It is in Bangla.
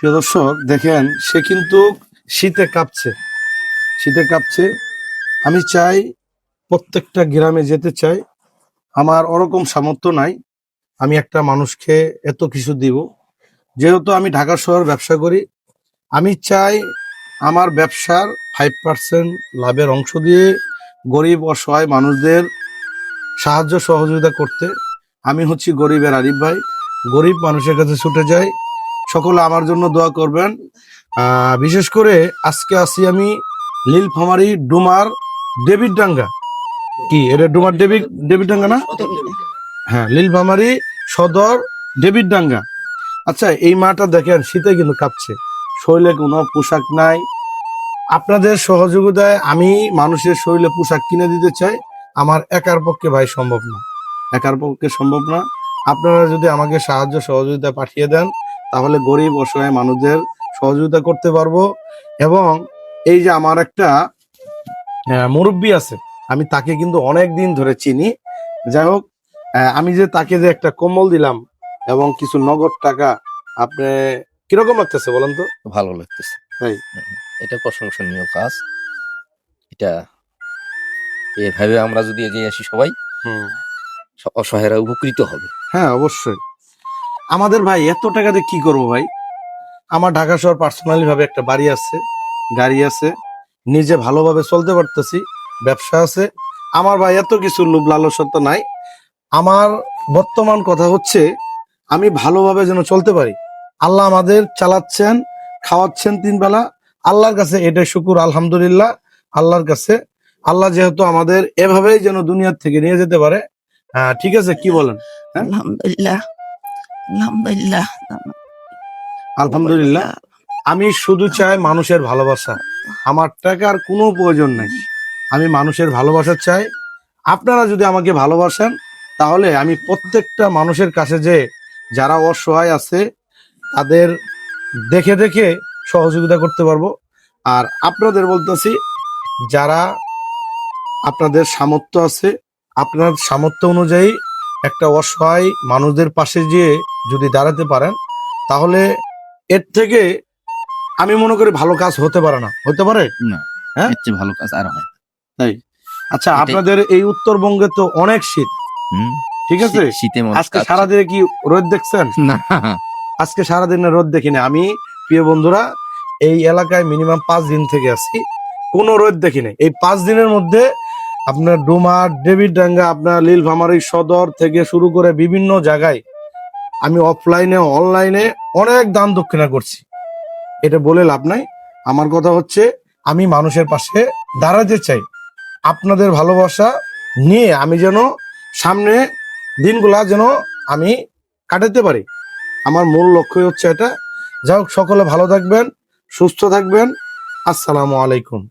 প্রিয় দর্শক, দেখেন, সে কিন্তু শীতে কাঁপছে। শীতে কাঁপছে। আমি চাই প্রত্যেকটা গ্রামে যেতে চাই। আমার ওরকম সামর্থ্য নাই। আমি একটা মানুষকে এত কিছু দিব। যেহেতু আমি ঢাকা শহর ব্যবসা করি, আমি চাই আমার ব্যবসার ফাইভ পার্সেন্ট লাভের অংশ দিয়ে গরিব অসহায় মানুষদের সাহায্য সহযোগিতা করতে। আমি হচ্ছি গরিবের আরিফ ভাই। গরিব মানুষের কাছে ছুটে যাই। সকলে আমার জন্য দোয়া করবেন। বিশেষ করে আজকে আসি আমি লীল নীলফামারি ডুমার ডেভিড ডাঙ্গা কি, এটা ডুমার ডেভিড ডেভিড ডাঙ্গা না? হ্যাঁ লীল নীলফামারি সদর ডেভিড ডাঙ্গা আচ্ছা এই মাটা দেখেন, শীতে কিন্তু কাঁপছে। শরীরে কোনো পোশাক নাই। আপনাদের সহযোগিতায় আমি মানুষের শরীরে পোশাক কিনে দিতে চাই। আমার একার পক্ষে ভাই সম্ভব না। একার পক্ষে সম্ভব না। আপনারা যদি আমাকে সাহায্য সহযোগিতা পাঠিয়ে দেন তাহলে গরিব অসহায় মানুষদের সহযোগিতা করতে পারব এবং এই যে আমার একটা মুরব্বি আছে আমি তাকে কিন্তু অনেক দিন ধরে চিনি। যাই হোক আমি যে তাকে যে একটা কম্বল দিলাম এবং কিছু নগদ টাকা আপনি কীরকম লাগতেছে বলেন তো? ভালো লাগতেছে। তাই? এটা প্রশংসনীয় কাজ। এটা এভাবে আমরা যদি এগিয়ে আসি সবাই অসহায়রা উপকৃত হবে। হ্যাঁ অবশ্যই। আমাদের ভাই এত টাকা দিয়ে কি করব ভাই? আমার ঢাকা শহর পার্সোনালি ভাবে একটা বাড়ি আছে গাড়ি আছে নিজে ভালোভাবে চলতে পারতেছি ব্যবসা আছে। আমার ভাই এত কিছু লোভ লালসত্ব নাই। আমার বর্তমান কথা হচ্ছে আমি ভালোভাবে যেন চলতে পারি। আল্লাহ আমাদের চালাচ্ছেন খাওয়াচ্ছেন তিন বেলা। আল্লাহর কাছে এটাই শুকুর আলহামদুলিল্লাহ। আল্লাহর কাছে আল্লাহ যেহেতু আমাদের এভাবেই যেন দুনিয়ার থেকে নিয়ে যেতে পারে। হ্যাঁ ঠিক আছে কি বলেন? আলহামদুলিল্লাহ। আলহামদুলিল্লাহ। আলহামদুলিল্লাহ। আমি শুধু চাই মানুষের ভালোবাসা। আমার টাকার কোনো প্রয়োজন নেই। আমি মানুষের ভালোবাসা চাই। আপনারা যদি আমাকে ভালোবাসেন তাহলে আমি প্রত্যেকটা মানুষের কাছে যে যারা অসহায় আছে তাদের দেখে দেখে সহযোগিতা করতে পারব। আর আপনাদের বলতেছি যারা আপনাদের সামর্থ্য আছে আপনার সামর্থ্য অনুযায়ী একটা অসহায় মানুষদের পাশে গিয়ে যদি দাঁড়াতে পারেন তাহলে এর থেকে আমি মনে করি ভালো কাজ হতে পারে না। হতে পারে? না। হ্যাঁ? ভালো কাজ আর হয়। তাই? আচ্ছা আপনাদের এই উত্তরবঙ্গে তো অনেক শীত। ঠিক আছে? শীতে আজকে সারাদিনে কি রোদ দেখছেন? না। আজকে সারাদিনে রোদ দেখিনি। আমি প্রিয় বন্ধুরা এই এলাকায় মিনিমাম পাঁচ দিন থেকে আছি। কোনো রোদ দেখিনি। এই পাঁচ দিনের মধ্যে আপনার ডুমা ডেভিড ডাঙ্গা আপনার লীলফামারী সদর থেকে শুরু করে বিভিন্ন জায়গায় আমি অফলাইনে অনলাইনে অনেক দান দক্ষিণা করছি। এটা বলে লাভ নাই। আমার কথা হচ্ছে, আমি মানুষের পাশে দাঁড়াতে চাই। আপনাদের ভালোবাসা নিয়ে আমি যেন সামনে দিনগুলা যেন আমি কাটাতে পারি। আমার মূল লক্ষ্যই হচ্ছে এটা। যাই হোক, সকলে ভালো থাকবেন, সুস্থ থাকবেন। আসসালামু আলাইকুম।